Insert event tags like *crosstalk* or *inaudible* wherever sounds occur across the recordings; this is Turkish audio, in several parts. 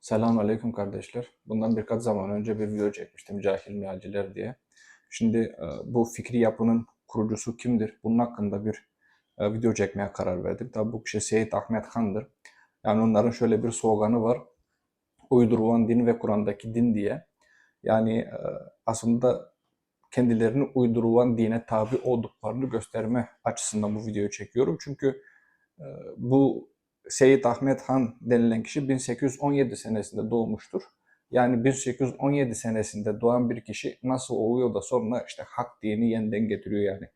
Selamünaleyküm kardeşler. Bundan birkaç zaman önce bir video çekmiştim cahil mealciler diye. Şimdi e, bu fikri yapının kurucusu kimdir? Bunun hakkında bir e, video çekmeye karar verdim. Tabi bu kişi Seyit Ahmet Han'dır. Yani onların şöyle bir sloganı var. Uydurulan din ve Kur'an'daki din diye. Yani e, aslında kendilerini uydurulan dine tabi olduklarını gösterme açısından bu videoyu çekiyorum. Çünkü bu Seyit Ahmet Han denilen kişi 1817 senesinde doğmuştur. Yani 1817 senesinde doğan bir kişi nasıl oluyor da sonra işte hak dini yeniden getiriyor yani.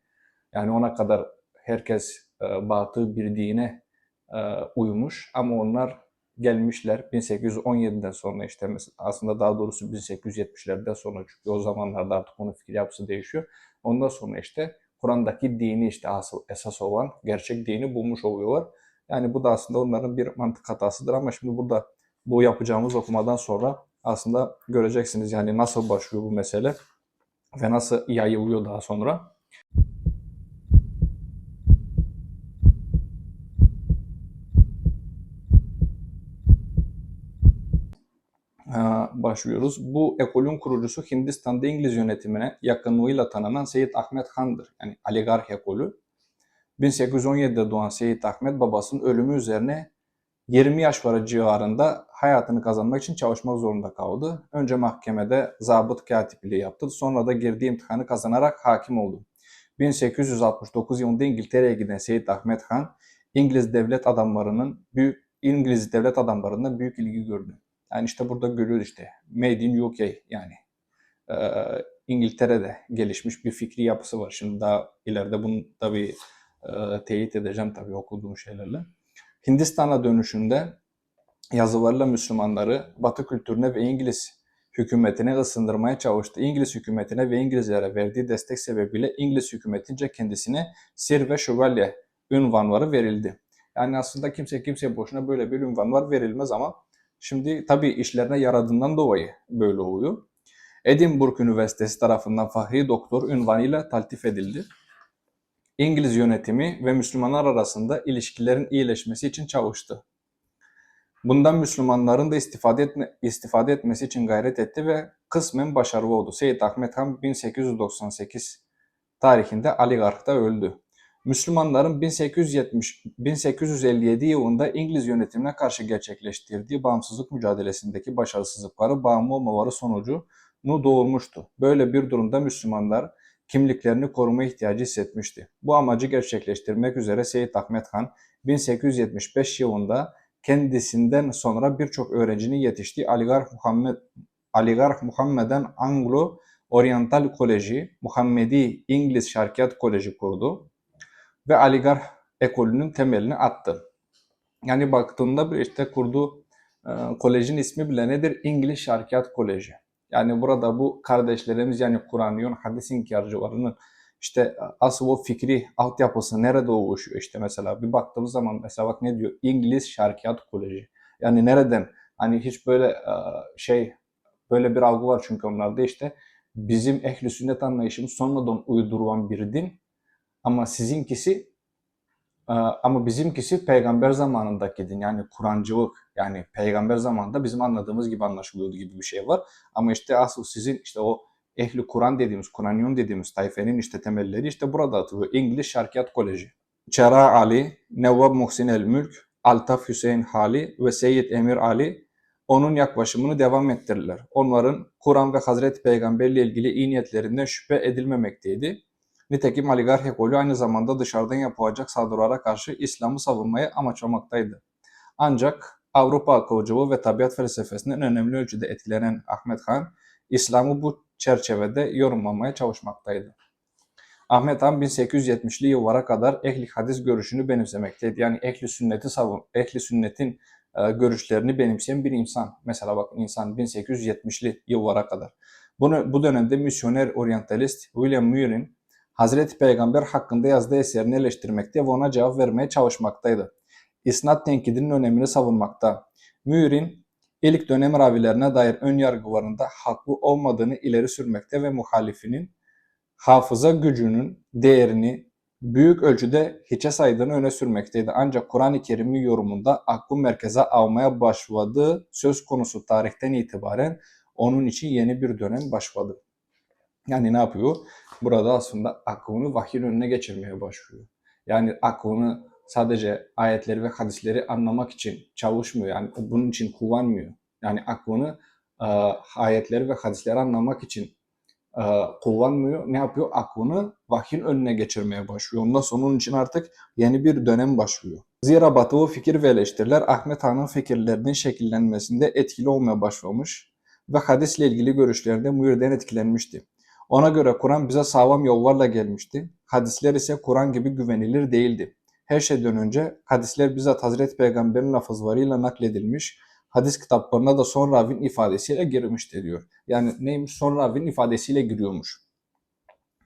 Yani ona kadar herkes e, batıl bir dine e, uymuş ama onlar gelmişler 1817'den sonra işte aslında daha doğrusu 1870'lerden sonra çünkü o zamanlarda artık onun fikir yapısı değişiyor. Ondan sonra işte Kur'an'daki dini işte asıl esas olan gerçek dini bulmuş oluyorlar. Yani bu da aslında onların bir mantık hatasıdır ama şimdi burada bu yapacağımız okumadan sonra aslında göreceksiniz yani nasıl başlıyor bu mesele ve nasıl yayılıyor daha sonra. Ee, başlıyoruz. Bu ekolün kurucusu Hindistan'da İngiliz yönetimine yakınlığıyla tanınan Seyit Ahmet Han'dır. Yani oligark ekolü. 1817'de doğan Seyit Ahmet babasının ölümü üzerine 20 yaş varı civarında hayatını kazanmak için çalışmak zorunda kaldı. Önce mahkemede zabıt katipliği yaptı. Sonra da girdiği imtihanı kazanarak hakim oldu. 1869 yılında İngiltere'ye giden Seyit Ahmet Han, İngiliz devlet adamlarının büyük İngiliz devlet adamlarından büyük ilgi gördü. Yani işte burada görüyoruz işte Made in UK yani e, İngiltere'de gelişmiş bir fikri yapısı var. Şimdi daha ileride bunu tabii e, teyit edeceğim tabii okuduğum şeylerle. Hindistan'a dönüşünde yazılarla Müslümanları Batı kültürüne ve İngiliz hükümetine ısındırmaya çalıştı. İngiliz hükümetine ve İngilizlere verdiği destek sebebiyle İngiliz hükümetince kendisine Sir ve Şövalye ünvanları verildi. Yani aslında kimse kimseye boşuna böyle bir ünvanlar verilmez ama şimdi tabii işlerine yaradığından dolayı böyle oluyor. Edinburgh Üniversitesi tarafından Fahri Doktor ünvanıyla taltif edildi. İngiliz yönetimi ve Müslümanlar arasında ilişkilerin iyileşmesi için çalıştı. Bundan Müslümanların da istifade, etme, istifade etmesi için gayret etti ve kısmen başarılı oldu. Seyyid Ahmet Han 1898 tarihinde Aligarh'ta öldü. Müslümanların 1870 1857 yılında İngiliz yönetimine karşı gerçekleştirdiği bağımsızlık mücadelesindeki başarısızlıkları bağımlı olmaları sonucu nu doğurmuştu. Böyle bir durumda Müslümanlar kimliklerini koruma ihtiyacı hissetmişti. Bu amacı gerçekleştirmek üzere Seyyid Ahmet Han 1875 yılında kendisinden sonra birçok öğrencinin yetiştiği Aligarh Muhammed Aligarh Muhammeden Anglo Oriental Koleji, Muhammedi İngiliz Şarkiyat Koleji kurdu ve Aligarh ekolünün temelini attı. Yani baktığında işte kurduğu e, kolejin ismi bile nedir? İngiliz Şarkiyat Koleji. Yani burada bu kardeşlerimiz yani Kur'an'ın hadis inkarcılarının işte asıl o fikri altyapısı nerede oluşuyor? İşte mesela bir baktığımız zaman mesela bak ne diyor? İngiliz Şarkiyat Koleji. Yani nereden? Hani hiç böyle şey böyle bir algı var çünkü onlarda. İşte bizim ehli sünnet anlayışımız sonradan uydurulan bir din ama sizinkisi ama bizimkisi peygamber zamanındaki din yani Kur'ancılık yani peygamber zamanında bizim anladığımız gibi anlaşılıyordu gibi bir şey var. Ama işte asıl sizin işte o ehli Kur'an dediğimiz, Kur'anyon dediğimiz tayfenin işte temelleri işte burada atılıyor. İngiliz Şarkiyat Koleji. Çera Ali, Nevvab Muhsin El Mülk, Altaf Hüseyin Hali ve Seyyid Emir Ali onun yaklaşımını devam ettirirler. Onların Kur'an ve Hazreti Peygamber ile ilgili iyi niyetlerinden şüphe edilmemekteydi. Nitekim oligarh ekolü aynı zamanda dışarıdan yapılacak saldırılara karşı İslam'ı savunmaya amaçlamaktaydı. Ancak Avrupa akılcılığı ve tabiat felsefesinden önemli ölçüde etkilenen Ahmet Han, İslam'ı bu çerçevede yorumlamaya çalışmaktaydı. Ahmet Han 1870'li yıllara kadar ehli hadis görüşünü benimsemekteydi. Yani ehli sünneti savun, ehli sünnetin e, görüşlerini benimseyen bir insan. Mesela bakın insan 1870'li yıllara kadar. Bunu, bu dönemde misyoner oryantalist William Muir'in Hazreti Peygamber hakkında yazdığı eserini eleştirmekte ve ona cevap vermeye çalışmaktaydı. İsnat tenkidinin önemini savunmakta. Mürin, ilk dönem ravilerine dair ön yargılarında haklı olmadığını ileri sürmekte ve muhalifinin hafıza gücünün değerini büyük ölçüde hiçe saydığını öne sürmekteydi. Ancak Kur'an-ı Kerim'in yorumunda aklı merkeze almaya başladığı söz konusu tarihten itibaren onun için yeni bir dönem başladı. Yani ne yapıyor? Burada aslında aklını vahyin önüne geçirmeye başlıyor. Yani aklını sadece ayetleri ve hadisleri anlamak için çalışmıyor. Yani bunun için kullanmıyor. Yani aklını e, ayetleri ve hadisleri anlamak için e, kullanmıyor. Ne yapıyor? Aklını vahyin önüne geçirmeye başlıyor. Ondan sonra onun için artık yeni bir dönem başlıyor. Zira batılı fikir ve eleştiriler Ahmet Han'ın fikirlerinin şekillenmesinde etkili olmaya başlamış ve hadisle ilgili görüşlerinde Muir'den etkilenmişti. Ona göre Kur'an bize sağlam yollarla gelmişti. Hadisler ise Kur'an gibi güvenilir değildi. Her şeyden önce hadisler bizzat Hazreti Peygamber'in lafızlarıyla nakledilmiş, hadis kitaplarına da son ravin ifadesiyle girmişti diyor. Yani neymiş? Son ravin ifadesiyle giriyormuş.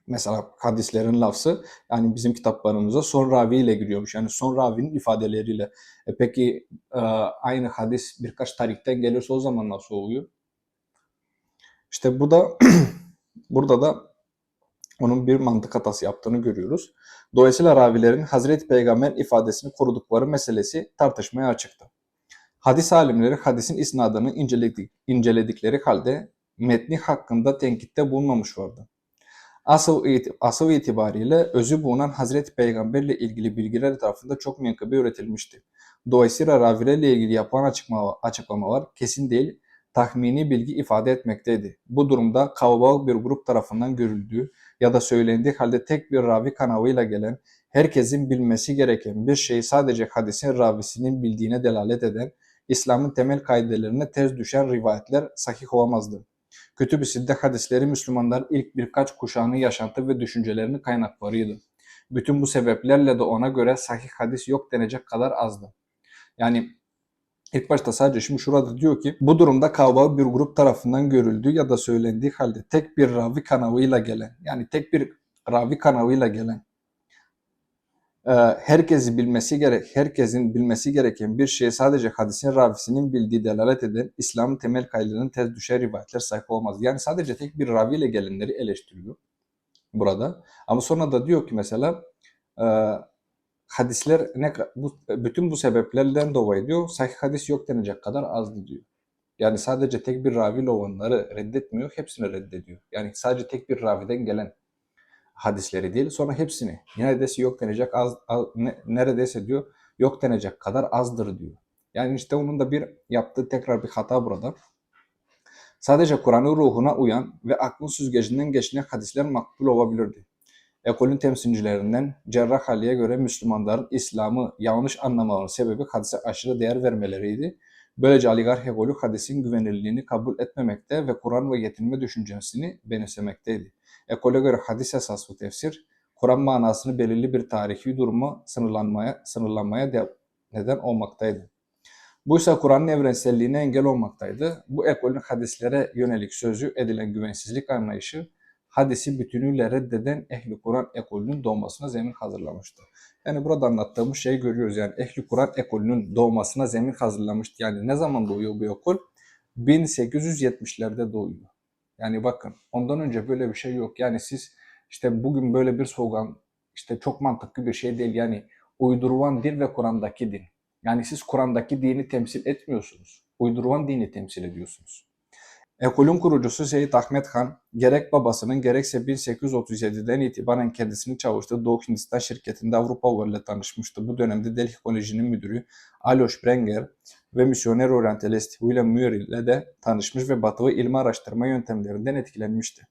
Mesela hadislerin lafzı yani bizim kitaplarımıza son raviyle giriyormuş. Yani son ravinin ifadeleriyle. E peki e, aynı hadis birkaç tarihten gelirse o zaman nasıl oluyor? İşte bu da *clears throat* burada da onun bir mantık hatası yaptığını görüyoruz. Dolayısıyla ravilerin Hazreti Peygamber ifadesini korudukları meselesi tartışmaya açıktı. Hadis alimleri hadisin isnadını inceledik, inceledikleri halde metni hakkında tenkitte bulunmamışlardı. Asıl, iti- asıl itibariyle özü bulunan Hazreti Peygamber ile ilgili bilgiler etrafında çok menkıbe üretilmişti. Dolayısıyla ravilerle ilgili yapılan açıklama, açıklamalar kesin değil, tahmini bilgi ifade etmekteydi. Bu durumda kalabalık bir grup tarafından görüldüğü ya da söylendiği halde tek bir ravi kanavıyla gelen, herkesin bilmesi gereken bir şeyi sadece hadisin ravisinin bildiğine delalet eden, İslam'ın temel kaidelerine tez düşen rivayetler sahih olamazdı. Kütüb-i Sidde hadisleri Müslümanlar ilk birkaç kuşağının yaşantı ve düşüncelerini kaynaklarıydı. Bütün bu sebeplerle de ona göre sahih hadis yok denecek kadar azdı. Yani ilk başta sadece şimdi şurada diyor ki bu durumda kalabalık bir grup tarafından görüldüğü ya da söylendiği halde tek bir ravi kanavıyla gelen yani tek bir ravi kanavıyla gelen e, herkesi bilmesi gerek, herkesin bilmesi gereken bir şeye sadece hadisin ravisinin bildiği delalet eden İslam'ın temel kaydelerinin tez düşer rivayetler sahip olmaz. Yani sadece tek bir raviyle gelenleri eleştiriyor burada. Ama sonra da diyor ki mesela e, hadisler ne bu, bütün bu sebeplerden dolayı diyor sahih hadis yok denecek kadar azdı diyor. Yani sadece tek bir raviyle olanları reddetmiyor, hepsini reddediyor. Yani sadece tek bir raviden gelen hadisleri değil, sonra hepsini neredeyse yok denecek az, az ne- neredeyse diyor yok denecek kadar azdır diyor. Yani işte onun da bir yaptığı tekrar bir hata burada. Sadece Kur'an'ın ruhuna uyan ve aklın süzgecinden geçinen hadisler makbul olabilirdi. Ekolün temsilcilerinden Cerrah Ali'ye göre Müslümanların İslam'ı yanlış anlamalarının sebebi hadise aşırı değer vermeleriydi. Böylece oligark ekolü hadisin güvenilirliğini kabul etmemekte ve Kur'an ve yetinme düşüncesini benimsemekteydi. Ekole göre hadis esaslı tefsir, Kur'an manasını belirli bir tarihi duruma sınırlanmaya, sınırlanmaya de- neden olmaktaydı. Bu ise Kur'an'ın evrenselliğine engel olmaktaydı. Bu ekolün hadislere yönelik sözü edilen güvensizlik anlayışı hadisi bütünüyle reddeden ehli Kur'an ekolünün doğmasına zemin hazırlamıştı. Yani burada anlattığımız şeyi görüyoruz. Yani ehli Kur'an ekolünün doğmasına zemin hazırlamıştı. Yani ne zaman doğuyor bu ekol? 1870'lerde doğuyor. Yani bakın ondan önce böyle bir şey yok. Yani siz işte bugün böyle bir slogan işte çok mantıklı bir şey değil. Yani uydurulan din ve Kur'an'daki din. Yani siz Kur'an'daki dini temsil etmiyorsunuz. Uydurulan dini temsil ediyorsunuz. Ekolün kurucusu Seyyid Ahmet Han, gerek babasının gerekse 1837'den itibaren kendisini çalıştığı Doğu Hindistan şirketinde Avrupalılarla tanışmıştı. Bu dönemde Delhi Koleji'nin müdürü Alois Brenger ve misyoner oryantalist William Muir ile de tanışmış ve batılı ilmi araştırma yöntemlerinden etkilenmişti.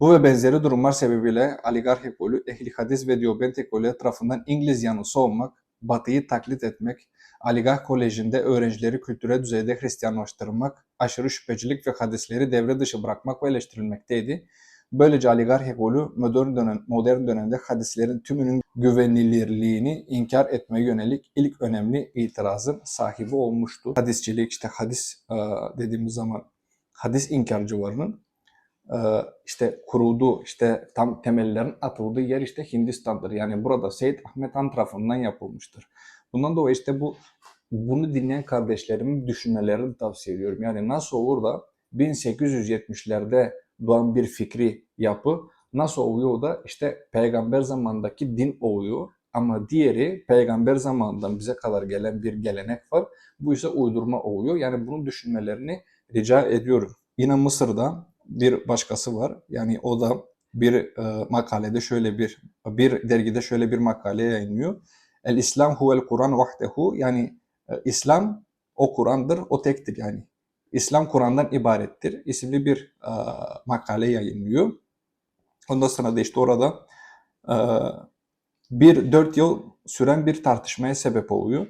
Bu ve benzeri durumlar sebebiyle oligark ekolü, ehli hadis ve Diobend ekolü etrafından İngiliz yanlısı olmak, batıyı taklit etmek, oligark kolejinde öğrencileri kültürel düzeyde Hristiyanlaştırmak, aşırı şüphecilik ve hadisleri devre dışı bırakmak ve eleştirilmekteydi. Böylece oligark ekolü modern, dönem, modern dönemde hadislerin tümünün güvenilirliğini inkar etmeye yönelik ilk önemli itirazın sahibi olmuştu. Hadisçilik işte hadis e, dediğimiz zaman hadis inkarcılarının e, işte kurulduğu, işte tam temellerin atıldığı yer işte Hindistan'dır. Yani burada Seyyid Ahmet Han tarafından yapılmıştır. Bundan dolayı işte bu bunu dinleyen kardeşlerimin düşünmelerini tavsiye ediyorum. Yani nasıl olur da 1870'lerde doğan bir fikri yapı Nasıl oluyor da işte peygamber zamandaki din oluyor. Ama diğeri peygamber zamanından bize kadar gelen bir gelenek var. Bu ise uydurma oluyor. Yani bunu düşünmelerini rica ediyorum. Yine Mısır'da bir başkası var. Yani o da bir e, makalede şöyle bir bir dergide şöyle bir makale yayınlıyor. El İslam huvel Kur'an vahdehu yani e, İslam o Kur'an'dır, o tektir yani. İslam Kur'an'dan ibarettir isimli bir e, makale yayınlıyor. Ondan sonra da işte orada e, bir dört yıl süren bir tartışmaya sebep oluyor.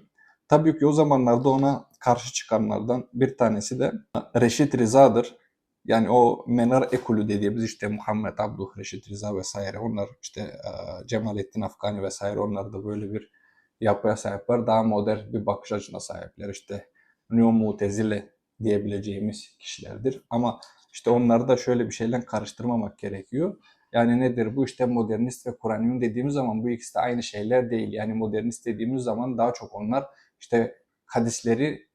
Tabii ki o zamanlarda ona karşı çıkanlardan bir tanesi de Reşit Riza'dır. Yani o Menar ekolü dediğimiz işte Muhammed Abduh, Reşit Riza vesaire onlar işte e, Cemalettin Afgani vesaire onlar da böyle bir yapıya sahipler. Daha modern bir bakış açısına sahipler. İşte Neo Mutezile diyebileceğimiz kişilerdir. Ama işte onları da şöyle bir şeyle karıştırmamak gerekiyor. Yani nedir bu işte modernist ve Kur'aniyun dediğimiz zaman bu ikisi de aynı şeyler değil. Yani modernist dediğimiz zaman daha çok onlar işte hadisleri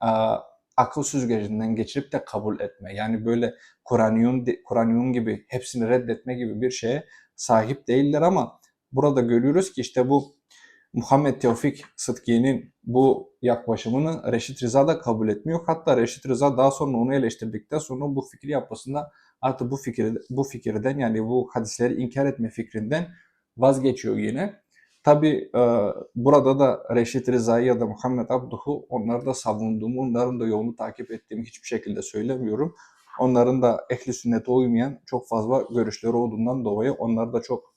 a, akıl süzgecinden geçirip de kabul etme. Yani böyle Kur'aniyun Kur'aniyun gibi hepsini reddetme gibi bir şeye sahip değiller ama burada görüyoruz ki işte bu Muhammed Tevfik Sıtki'nin bu yaklaşımını Reşit Rıza da kabul etmiyor. Hatta Reşit Rıza daha sonra onu eleştirdikten sonra bu fikri yapmasında artık bu fikir bu fikirden yani bu hadisleri inkar etme fikrinden vazgeçiyor yine. Tabi e, burada da Reşit Rıza'yı ya da Muhammed Abduh'u onları da savunduğumu, onların da yolunu takip ettiğimi hiçbir şekilde söylemiyorum. Onların da ehli sünnete uymayan çok fazla görüşleri olduğundan dolayı onları da çok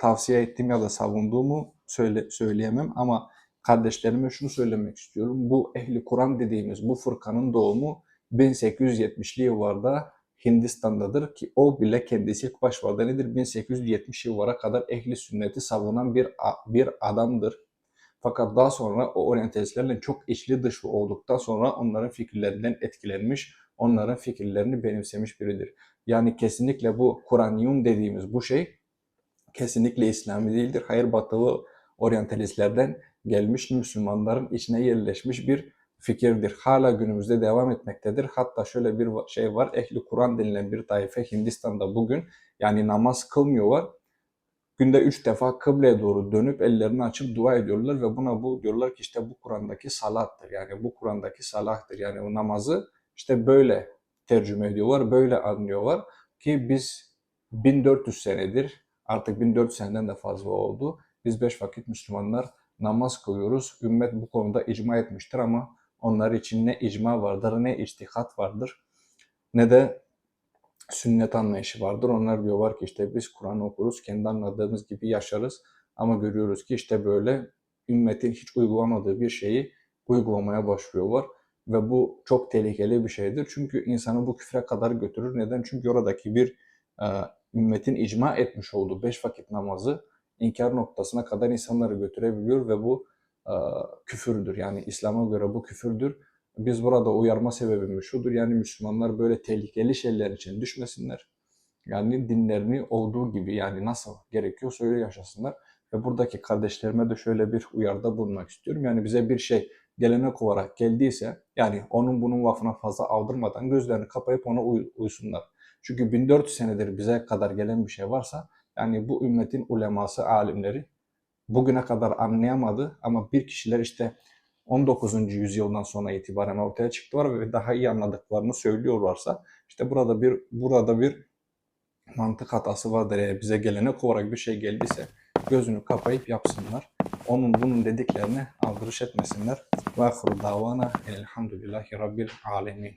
tavsiye ettiğim ya da savunduğumu söyle, söyleyemem ama kardeşlerime şunu söylemek istiyorum. Bu ehli Kur'an dediğimiz bu fırkanın doğumu 1870'li yıllarda Hindistan'dadır ki o bile kendisi ilk başlarda nedir? 1870 yıllara kadar ehli sünneti savunan bir bir adamdır. Fakat daha sonra o oryantalistlerle çok içli dışlı olduktan sonra onların fikirlerinden etkilenmiş, onların fikirlerini benimsemiş biridir. Yani kesinlikle bu Kur'aniyun dediğimiz bu şey kesinlikle İslami değildir. Hayır batılı oryantalistlerden gelmiş Müslümanların içine yerleşmiş bir fikirdir. Hala günümüzde devam etmektedir. Hatta şöyle bir şey var. Ehli Kur'an denilen bir taife Hindistan'da bugün yani namaz kılmıyorlar. Günde üç defa kıbleye doğru dönüp ellerini açıp dua ediyorlar ve buna bu diyorlar ki işte bu Kur'an'daki salattır. Yani bu Kur'an'daki salahtır. Yani o namazı işte böyle tercüme ediyorlar, böyle anlıyorlar ki biz 1400 senedir artık 1400 seneden de fazla oldu. Biz beş vakit Müslümanlar namaz kılıyoruz. Ümmet bu konuda icma etmiştir ama onlar için ne icma vardır, ne içtihat vardır, ne de sünnet anlayışı vardır. Onlar diyorlar ki işte biz Kur'an okuruz, kendi anladığımız gibi yaşarız. Ama görüyoruz ki işte böyle ümmetin hiç uygulamadığı bir şeyi uygulamaya başlıyorlar. Ve bu çok tehlikeli bir şeydir. Çünkü insanı bu küfre kadar götürür. Neden? Çünkü oradaki bir ümmetin icma etmiş olduğu beş vakit namazı inkar noktasına kadar insanları götürebiliyor ve bu e, küfürdür. Yani İslam'a göre bu küfürdür. Biz burada uyarma sebebimiz şudur. Yani Müslümanlar böyle tehlikeli şeyler için düşmesinler. Yani dinlerini olduğu gibi yani nasıl gerekiyorsa öyle yaşasınlar. Ve buradaki kardeşlerime de şöyle bir uyarda bulunmak istiyorum. Yani bize bir şey gelenek olarak geldiyse yani onun bunun lafına fazla aldırmadan gözlerini kapayıp ona uy uysunlar. Çünkü 1400 senedir bize kadar gelen bir şey varsa yani bu ümmetin uleması, alimleri bugüne kadar anlayamadı ama bir kişiler işte 19. yüzyıldan sonra itibaren ortaya çıktılar ve daha iyi anladıklarını söylüyorlarsa işte burada bir burada bir mantık hatası vardır. Eğer bize gelenek olarak bir şey geldiyse gözünü kapayıp yapsınlar. Onun bunun dediklerine aldırış etmesinler. Ve ahru davana elhamdülillahi rabbil alemin.